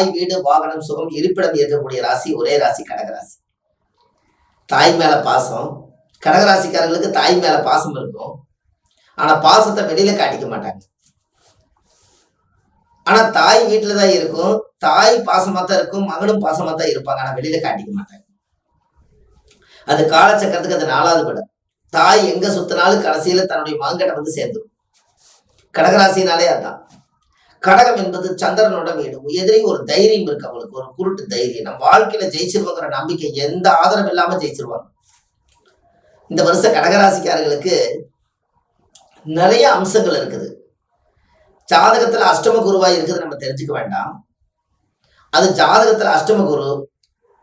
தாய் வீடு வாகனம் சுகம் இருப்பிடம் இருக்கக்கூடிய ராசி ஒரே ராசி கடகராசி. தாய் மேல பாசம். கடகராசிக்காரர்களுக்கு தாய் மேல பாசம் இருக்கும். ஆனா பாசத்தை வெளியில காட்டிக்க மாட்டாங்க. ஆனா தாய் வீட்டுல தான் இருக்கும். தாய் பாசமா தான் இருக்கும். மகளும் பாசமா தான் இருப்பாங்க. ஆனா வெளியில காட்டிக்க மாட்டாங்க. அது காலச்சக்கரத்துக்கு அது நாலாவது படம். தாய் எங்க சுத்தினாலும் கடைசியில தன்னுடைய மகன்கிட்ட வந்து சேர்ந்துடும் கடகராசினாலே அதான். கடகம் என்பது சந்திரனோட வீடு. எதிரி ஒரு தைரியம் இருக்கு அவங்களுக்கு ஒரு குருட்டு தைரியம். நம்ம வாழ்க்கையில ஜெயிச்சிருவோங்கிற நம்பிக்கை எந்த ஆதரவு இல்லாம ஜெயிச்சிருவாங்க? இந்த வருஷ கடகராசிக்காரர்களுக்கு நிறைய அம்சங்கள் இருக்குது. ஜாதகத்துல அஷ்டம குருவா இருக்குது நம்ம தெரிஞ்சுக்க வேண்டாம். அது ஜாதகத்துல அஷ்டம குரு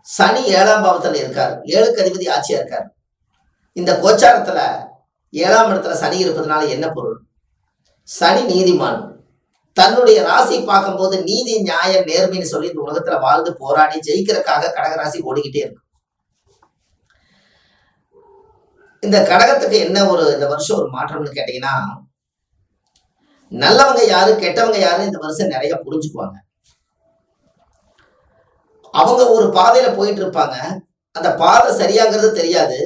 சனி ஏழாம் பாவத்துல இருக்கார். ஏழுக்கு அதிபதி ஆட்சியா இருக்கார். இந்த கோச்சாரத்துல ஏழாம் இடத்துல சனி இருப்பதனால என்ன பொருள்? சனி நீதிமான். தன்னுடைய ராசி பார்க்கும்போது நீதி நியாயம் நேர்மைன்னு சொல்லி இந்த உலகத்துல வாழ்ந்து போராடி ஜெயிக்கிறதுக்காக கடகராசி ஓடிக்கிட்டே இருக்கும் இந்த கடகத்துக்கு என்ன ஒரு இந்த வருஷம் ஒரு மாற்றம்னு கேட்டீங்கன்னா நல்லவங்க யாரு கெட்டவங்க யாரு இந்த வருஷம் நிறைய புரிஞ்சுக்குவாங்க. அவங்க ஒரு பாதையில போயிட்டு இருப்பாங்க. அந்த பாதை சரியாங்கிறது தெரியாது.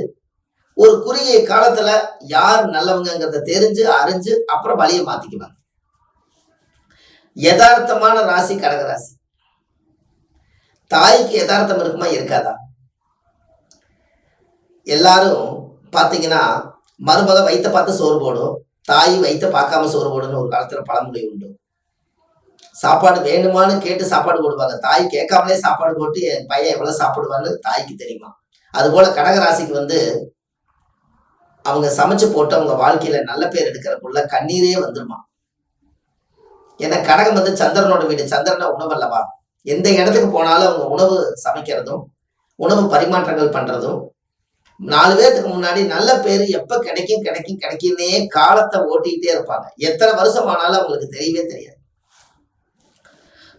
ஒரு குறுகிய காலத்துல யார் நல்லவங்கிறத தெரிஞ்சு அறிஞ்சு அப்புறம் வழியை மாத்திக்குவாங்க. யதார்த்தமான ராசி கடகராசி. தாய்க்கு யதார்த்தம் இருக்குமா இருக்காதா? எல்லாரும் பார்த்தீங்கன்னா மருமக வைத்த பார்த்து சோறு போடும் தாய் வைத்த பார்க்காம சோறு போடுன்னு ஒரு காலத்துல பழமொழி உண்டு. சாப்பாடு வேணுமான்னு கேட்டு சாப்பாடு போடுவாங்க. தாய் கேட்காமலே சாப்பாடு போட்டு என் பையன் எவ்வளவு சாப்பிடுவான்னு தாய்க்கு தெரியுமா? அதுபோல கடகராசிக்கு வந்து அவங்க சமைச்சு போட்டு அவங்க வாழ்க்கையில நல்ல பேர் எடுக்கிறக்குள்ள கண்ணீரே வந்துருமா? ஏன்னா கடகம் வந்து சந்திரனோட வீடு. சந்திரன உணவு அல்லவா எந்த இடத்துக்கு போனாலும் அவங்க உணவு சமைக்கிறதும் உணவு பரிமாற்றங்கள் பண்றதும் நாலு பேர்த்துக்கு முன்னாடி நல்ல பேர் எப்ப கிடைக்கும் கிடைக்கும் கிடைக்குன்னே காலத்தை ஓட்டிக்கிட்டே இருப்பாங்க. எத்தனை வருஷம் ஆனாலும் அவங்களுக்கு தெரியவே தெரியாது.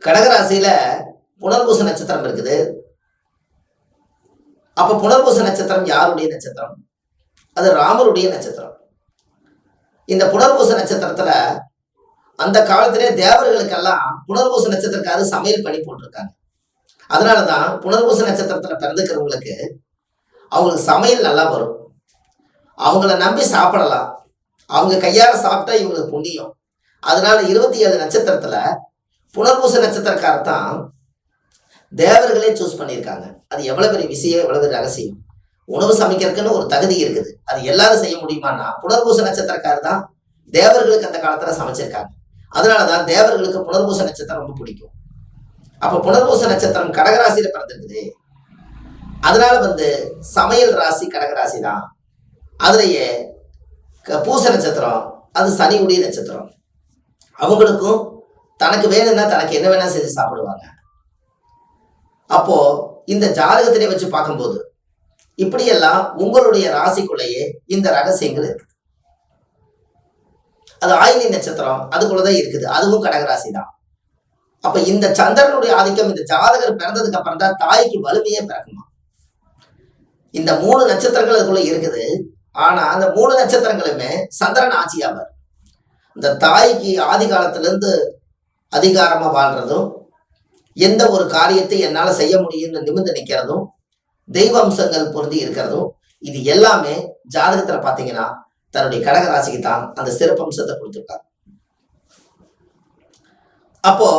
கடகராசியில புனர்பூச நட்சத்திரம் இருக்குது. அப்ப புனர்பூச நட்சத்திரம் யாருடைய நட்சத்திரம்? அது ராமருடைய நட்சத்திரம். இந்த புனர்பூச நட்சத்திரத்துல அந்த காலத்திலே தேவர்களுக்கெல்லாம் புனர்பூச நட்சத்திரக்காரு சமையல் பண்ணி போட்டிருக்காங்க. அதனாலதான் புனர்பூச நட்சத்திரத்துல பிறந்துக்கிறவங்களுக்கு அவங்களுக்கு சமையல் நல்லா வரும். அவங்கள நம்பி சாப்பிடலாம். அவங்க கையால சாப்பிட்டா இவங்களுக்கு புண்ணியம். அதனால இருபத்தி ஏழு நட்சத்திரத்துல புனர்பூச நட்சத்திரக்காரர் தான் தேவர்களே சூஸ் பண்ணியிருக்காங்க. அது எவ்வளவு பெரிய விஷயம் எவ்வளவு பெரிய ரகசியம்? உணவு சமைக்கிறதுக்குன்னு ஒரு தகுதி இருக்குது. அது எல்லாரும் செய்ய முடியுமான்னா புனர்பூச நட்சத்திரக்காரர் தான் தேவர்களுக்கு அந்த காலத்துல சமைச்சிருக்காங்க. அதனாலதான் தேவர்களுக்கு புனர்பூச நட்சத்திரம் ரொம்ப பிடிக்கும். அப்ப புனர்பூச நட்சத்திரம் கடகராசியில பிறந்திருக்குது அதனால வந்து சமையல் ராசி கடகராசி தான் அதுலயே க- பூச நட்சத்திரம் அது சனியுடைய நட்சத்திரம். அவங்களுக்கும் தனக்கு வேணும்னா தனக்கு என்ன வேணா செஞ்சு சாப்பிடுவாங்க. அப்போ இந்த ஜாதகத்திலே வச்சு பார்க்கும்போது இப்படியெல்லாம் உங்களுடைய ராசிக்குள்ளேயே இந்த ரகசியங்கள் இருக்குது. அது ஆயிலி நட்சத்திரம் அதுக்குள்ளதான் இருக்குது. அதுவும் கடகராசி தான் அப்ப இந்த சந்திரனுடைய ஆதிக்கம் இந்த ஜாதகர் பிறந்ததுக்கு அப்புறம் தான் தாய்க்கு வலிமையே பிறக்குமா? இந்த மூணு நட்சத்திரங்கள் அதுக்குள்ள இருக்குது. ஆனா அந்த மூணு நட்சத்திரங்களுமே சந்திரன் ஆட்சியாவார் இந்த தாய்க்கு ஆதி காலத்திலிருந்து அதிகாரமா வாழ்றதும் எந்த ஒரு காரியத்தை என்னால செய்ய முடியும்னு நிமிர்ந்து நிற்கிறதும் தெய்வ அம்சங்கள் பொருந்தி இருக்கிறதும் இது எல்லாமே ஜாதகத்துல பாத்தீங்கன்னா தன்னுடைய கடக ராசிக்கு தான் அந்த சிறப்பம்சத்தை கொடுத்துருக்காங்க அப்போ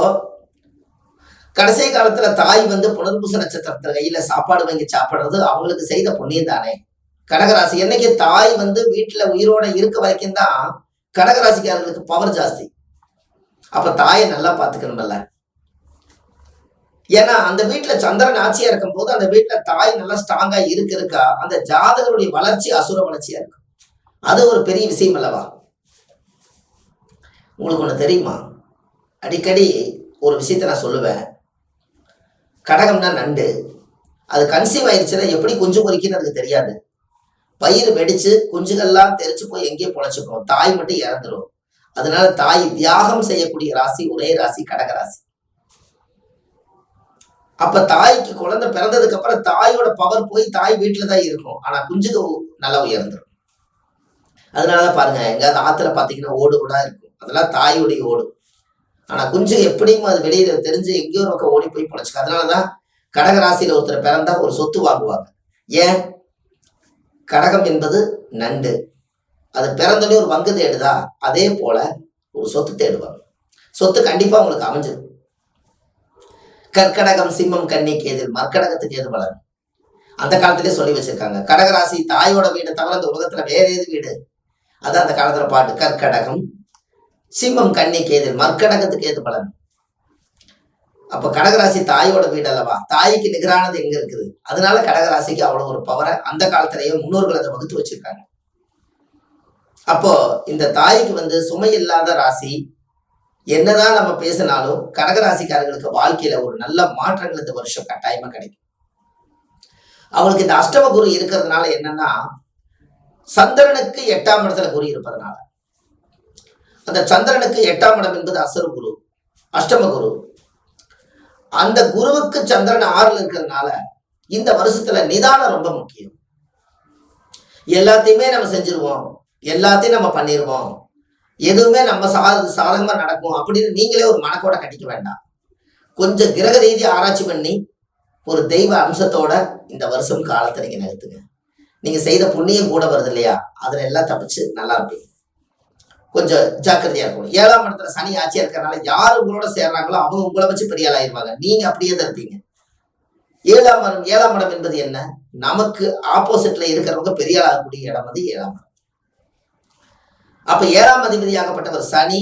கடைசி காலத்துல தாய் வந்து புனர்பூச நட்சத்திரத்துல கையில சாப்பாடு வாங்கி சாப்பிடுறது அவங்களுக்கு செய்த புண்ணியம் தானே. கடகராசி என்னைக்கு தாய் வந்து வீட்டுல உயிரோட இருக்க வரைக்கும் தான் கடகராசிக்காரர்களுக்கு பவர் ஜாஸ்தி. அப்ப தாயை நல்லா பாத்துக்கணும்ல ஏன்னா அந்த வீட்டுல சந்திரன் ஆட்சியா இருக்கும் போது அந்த வீட்டுல தாய் நல்லா ஸ்ட்ராங்கா இருக்கு இருக்கா அந்த ஜாதகருடைய வளர்ச்சி அசுர வளர்ச்சியா இருக்கும். அது ஒரு பெரிய விஷயம் அல்லவா? உங்களுக்கு ஒன்று தெரியுமா? அடிக்கடி ஒரு விஷயத்த நான் சொல்லுவேன். கடகம்னா நண்டு. அது கன்சீவ் ஆயிடுச்சுன்னா எப்படி குஞ்சு பொறிக்குன்னு அதுக்கு தெரியாது. பயிர் வெடிச்சு குஞ்சுகள்லாம் தெரிச்சு போய் எங்கேயோ பொழைச்சிக்கணும் தாய் மட்டும் இறந்துடும் அதனால தாய் தியாகம் செய்யக்கூடிய ராசி ஒரே ராசி கடக ராசி. அப்ப தாய்க்கு குழந்தை பிறந்ததுக்கு அப்புறம் தாயோட பவர் போய் தாய் வீட்டுல தான் இருக்கும். ஆனா குஞ்சுக்கு நல்லா உயர்ந்துடும் அதனாலதான் பாருங்க எங்காவது ஆத்துல பாத்தீங்கன்னா ஓடு கூட இருக்கும். அதெல்லாம் தாயுடைய ஓடு. ஆனா குஞ்சு எப்படியும் அது வெளியில தெரிஞ்சு எங்கேயோ ஒரு பக்கம் ஓடி போய் பொழைச்சுக்க அதனாலதான் கடக ராசியில ஒருத்தர் பிறந்தா ஒரு சொத்து வாங்குவாங்க. ஏன்? கடகம் என்பது நண்டு. அது பிறந்தோடனே ஒரு வங்கு தேடுதா? அதே போல ஒரு சொத்து தேடுவாங்க. சொத்து கண்டிப்பா உங்களுக்கு அமைஞ்சிடும் கற்கடகம் சிம்மம் கன்னி எதிர் மற்கடகத்துக்கு ஏது வளரும்? அந்த காலத்திலே சொல்லி வச்சிருக்காங்க. கடகராசி தாயோட வீடு தவிர இந்த உலகத்துல வேற ஏது வீடு? அதான் அந்த காலத்துல பாட்டு கற்கடகம். சிம்மம் கண்ணி கேதில் மற்கடகத்துக்கு ஏது பலன். அப்ப கடகராசி தாயோட வீடு அல்லவா? தாய்க்கு நிகரானது எங்க இருக்குது? அதனால கடகராசிக்கு அவ்வளவு ஒரு பவரை அந்த காலத்திலேயே முன்னோர்கள் அதை வகுத்து வச்சிருக்காங்க. அப்போ இந்த தாய்க்கு வந்து சுமை இல்லாத ராசி என்னதான் நம்ம பேசினாலும் கடகராசிக்காரர்களுக்கு வாழ்க்கையில ஒரு நல்ல மாற்றங்கள் இந்த வருஷம் கட்டாயமா கிடைக்கும். அவங்களுக்கு இந்த அஷ்டம குரு இருக்கிறதுனால என்னன்னா சந்திரனுக்கு எட்டாம் இடத்துல குரு இருப்பதனால. அந்த சந்திரனுக்கு எட்டாம் இடம் என்பது அசரு குரு அஷ்டம குரு. அந்த குருவுக்கு சந்திரன் ஆறுல இருக்கிறதுனால இந்த வருஷத்துல நிதானம் ரொம்ப முக்கியம். எல்லாத்தையுமே நம்ம செஞ்சிருவோம் எல்லாத்தையும் நம்ம பண்ணிடுவோம் எதுவுமே நம்ம சாத சாதகமா நடக்கும் அப்படின்னு நீங்களே ஒரு மனக்கோட கட்டிக்க வேண்டாம். கொஞ்சம் கிரக ரீதி ஆராய்ச்சி பண்ணி ஒரு தெய்வ அம்சத்தோட இந்த வருஷம் காலத்தை நீங்க நிறுத்துங்க. நீங்க செய்த புண்ணியம் கூட வருது இல்லையா? அதுல எல்லாம் தப்பிச்சு நல்லா இருப்பீங்க கொஞ்சம் ஜாக்கிரதையா இருக்கணும். ஏழாம் இடத்துல சனி ஆட்சியா இருக்கிறனால யார் உங்களோட சேர்றாங்களோ அவங்க உங்களை வச்சு பெரிய ஆள் ஆயிருவாங்க. நீங்க அப்படியே தான் இருப்பீங்க. ஏழாம் இடம் ஏழாம் இடம் என்பது என்ன? நமக்கு ஆப்போசிட்ல இருக்கிறவங்க பெரிய ஆள் ஆகக்கூடிய இடம் வந்து ஏழாம் இடம் அப்ப ஏழாம் அதிபதியாகப்பட்டவர் சனி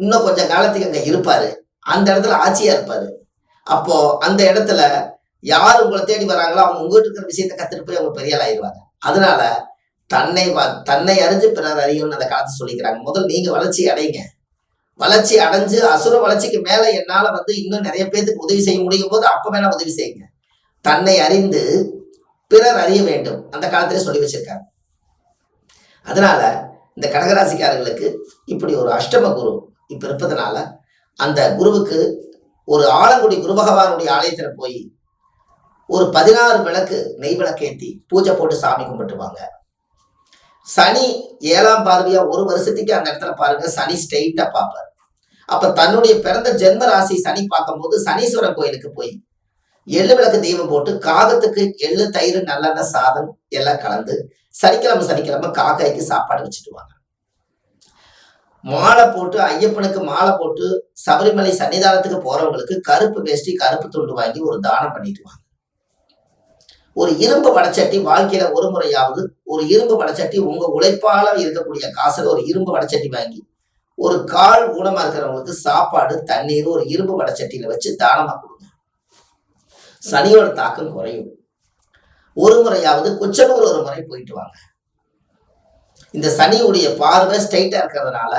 இன்னும் கொஞ்சம் காலத்துக்கு அங்க இருப்பாரு. அந்த இடத்துல ஆட்சியா இருப்பாரு. அப்போ அந்த இடத்துல யார் உங்களை தேடி வராங்களோ அவங்க உங்ககிட்ட இருக்கிற விஷயத்த கத்துட்டு போய் அவங்க பெரிய ஆள் ஆயிடுவாங்க அதனால தன்னை வ- தன்னை அறிஞ்சு பிறர் அறியும்னு அந்த காலத்தை சொல்லிக்கிறாங்க. முதல் நீங்க வளர்ச்சி அடைங்க. வளர்ச்சி அடைஞ்சு அசுர வளர்ச்சிக்கு மேல என்னால வந்து இன்னும் நிறைய பேத்துக்கு உதவி செய்ய முடியும் போது அப்ப வேணா உதவி செய்யுங்க. தன்னை அறிந்து பிறர் அறிய வேண்டும். அந்த காலத்திலே சொல்லி வச்சிருக்காங்க. அதனால இந்த கடகராசிக்காரர்களுக்கு இப்படி ஒரு அஷ்டம குரு இப்ப இருப்பதனால அந்த குருவுக்கு ஒரு ஆலங்குடி குரு பகவானுடைய ஆலயத்துல போய் ஒரு பதினாறு விளக்கு நெய் விளக்கேற்றி பூஜை போட்டு சாமி கும்பிட்டுவாங்க. சனி ஏழாம் பார்வையா ஒரு வருஷத்துக்கு அந்த இடத்துல பாருங்க சனி ஸ்ட்ரெயிட்டா பார்ப்பார். அப்ப தன்னுடைய பிறந்த ஜென்ம ராசி சனி பார்க்கும்போது சனீஸ்வரன் கோயிலுக்கு போய் எள்ளு விளக்கு தீபம் போட்டு காகத்துக்கு எள்ளு தயிர் நல்லெண்ணெய் சாதம் எல்லாம் கலந்து சனிக்கிழமை சனிக்கிழமை காக்காய்க்கு சாப்பாடு வச்சுட்டுவாங்க. மாலை போட்டு ஐயப்பனுக்கு மாலை போட்டு சபரிமலை சன்னிதானத்துக்கு போறவங்களுக்கு கருப்பு வேஷ்டி கருப்பு துண்டு வாங்கி ஒரு தானம் பண்ணிட்டு வாங்க ஒரு இரும்பு வடச்சட்டி வாழ்க்கையில ஒரு முறையாவது ஒரு இரும்பு வடச்சட்டி உங்க உழைப்பால இருக்கக்கூடிய காசுல ஒரு இரும்பு வடச்சட்டி வாங்கி ஒரு கால் ஊனமா இருக்கிறவங்களுக்கு சாப்பாடு தண்ணீர் ஒரு இரும்பு வடச்சட்டியில வச்சு தானமா கொடுங்க. சனியோட தாக்கம் குறையும். ஒரு முறையாவது குச்சனூர் ஒரு முறை போயிட்டு வாங்க. இந்த சனியுடைய பார்வை ஸ்ட்ரைட்டா இருக்கிறதுனால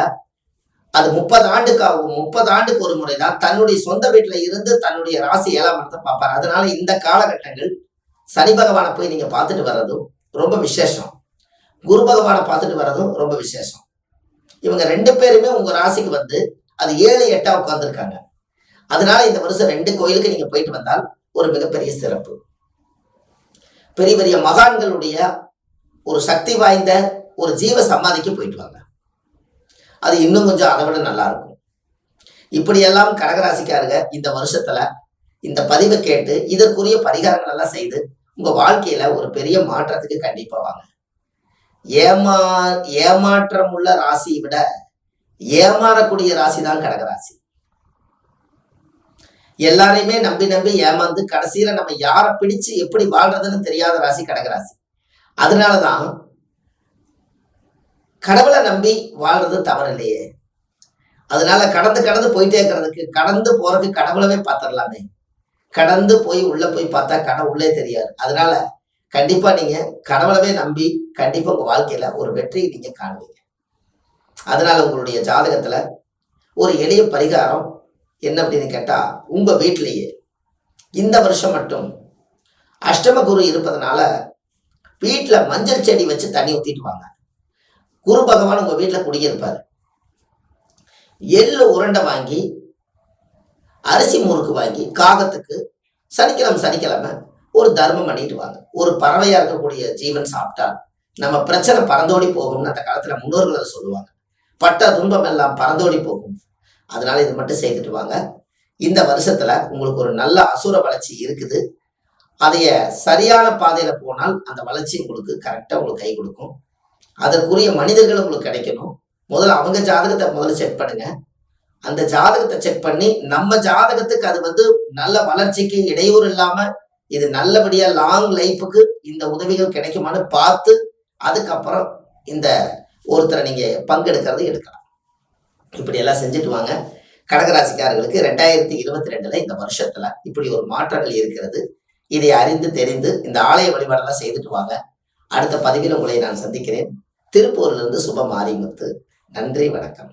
அது முப்பது ஆண்டுக்காகவும் முப்பது ஆண்டுக்கு ஒரு முறை தான் தன்னுடைய சொந்த வீட்டுல இருந்து தன்னுடைய ராசி ஏழாம் இடத்தை பார்ப்பாரு. அதனால இந்த காலகட்டங்கள் சனி பகவானை போய் நீங்க பார்த்துட்டு வர்றதும் ரொம்ப விசேஷம். குரு பகவானை பார்த்துட்டு வர்றதும் ரொம்ப விசேஷம். இவங்க ரெண்டு பேருமே உங்க ராசிக்கு வந்து அது ஏழு எட்டா உட்காந்துருக்காங்க அதனால இந்த வருஷம் ரெண்டு கோயிலுக்கு நீங்க போயிட்டு வந்தால் ஒரு மிகப்பெரிய சிறப்பு. பெரிய பெரிய மகான்களுடைய ஒரு சக்தி வாய்ந்த ஒரு ஜீவ சமாதிக்கு போயிட்டு வாங்க. அது இன்னும் கொஞ்சம் அதை விட நல்லா இருக்கும். இப்படியெல்லாம் கடகராசிக்காருங்க இந்த வருஷத்துல இந்த பதிவை கேட்டு இதற்குரிய பரிகாரங்கள் எல்லாம் செய்து உங்க வாழ்க்கையில ஒரு பெரிய மாற்றத்துக்கு கண்டிப்பா வாங்க. ஏமா ஏமாற்றம் உள்ள ராசியை விட ஏமாறக்கூடிய ராசி தான் கடகராசி. எல்லாரையுமே நம்பி நம்பி ஏமாந்து கடைசியில நம்ம யாரை பிடிச்சு எப்படி வாழ்றதுன்னு தெரியாத ராசி கடகராசி. அதனாலதான் கடவுளை நம்பி வாழ்றது தவறு இல்லையே அதனால கடந்து கடந்து போயிட்டே இருக்கிறதுக்கு கடந்து போறதுக்கு கடவுளவே பார்த்துடலாமே. கடந்து போய் உள்ள போய் பார்த்தா கடவுளே தெரியாது. அதனால கண்டிப்பா நீங்க கடவுளவே நம்பி கண்டிப்பா உங்க வாழ்க்கையில ஒரு வெற்றியை நீங்க காணுவீங்க அதனால உங்களுடைய ஜாதகத்துல ஒரு எளிய பரிகாரம் என்ன அப்படின்னு கேட்டா உங்க வீட்டிலேயே இந்த வருஷம் மட்டும் அஷ்டம குரு இருப்பதனால வீட்டில் மஞ்சள் செடி வச்சு தண்ணி ஊத்திட்டு வாங்க. குரு பகவான் உங்க வீட்டில் குடியிருப்பார். எள்ளு உருண்டை வாங்கி அரிசி முறுக்கு வாங்கி காகத்துக்கு சனிக்கிழமை சனிக்கிழமை ஒரு தர்மம் பண்ணிட்டு வாங்க ஒரு பறவையா இருக்கக்கூடிய ஜீவன் சாப்பிட்டா நம்ம பிரச்சனை பறந்தோடி போகும்னு அந்த காலத்துல முன்னோர்கள் அதை சொல்லுவாங்க. பட்ட துன்பம் எல்லாம் பறந்தோடி போகும். அதனால இது மட்டும் செய்துட்டு வாங்க. இந்த வருஷத்துல உங்களுக்கு ஒரு நல்ல அசுர வளர்ச்சி இருக்குது. அதைய சரியான பாதையில போனால் அந்த வளர்ச்சி உங்களுக்கு கரெக்டா உங்களுக்கு கை கொடுக்கும். அதற்குரிய மனிதர்கள் உங்களுக்கு கிடைக்கணும். முதல்ல அவங்க ஜாதகத்தை முதல்ல செக் பண்ணுங்க. அந்த ஜாதகத்தை செக் பண்ணி நம்ம ஜாதகத்துக்கு அது வந்து நல்ல வளர்ச்சிக்கு இடையூறு இல்லாம இது நல்லபடியா லாங் லைஃபுக்கு இந்த உதவிகள் கிடைக்குமான்னு பார்த்து அதுக்கப்புறம் இந்த ஒருத்தரை நீங்க பங்கெடுக்கிறது எடுக்கலாம். இப்படி எல்லாம் செஞ்சுட்டு வாங்க. கடகராசிக்காரர்களுக்கு ரெண்டாயிரத்தி இருபத்தி ரெண்டுல இந்த வருஷத்துல இப்படி ஒரு மாற்றங்கள் இருக்கிறது. இதை அறிந்து தெரிந்து இந்த ஆலய வழிபாடெல்லாம் செய்துட்டு வாங்க. அடுத்த பதிவில் உங்களை நான் சந்திக்கிறேன். திருப்பூர்லேருந்து சுப மாரிமுத்து நன்றி வணக்கம்.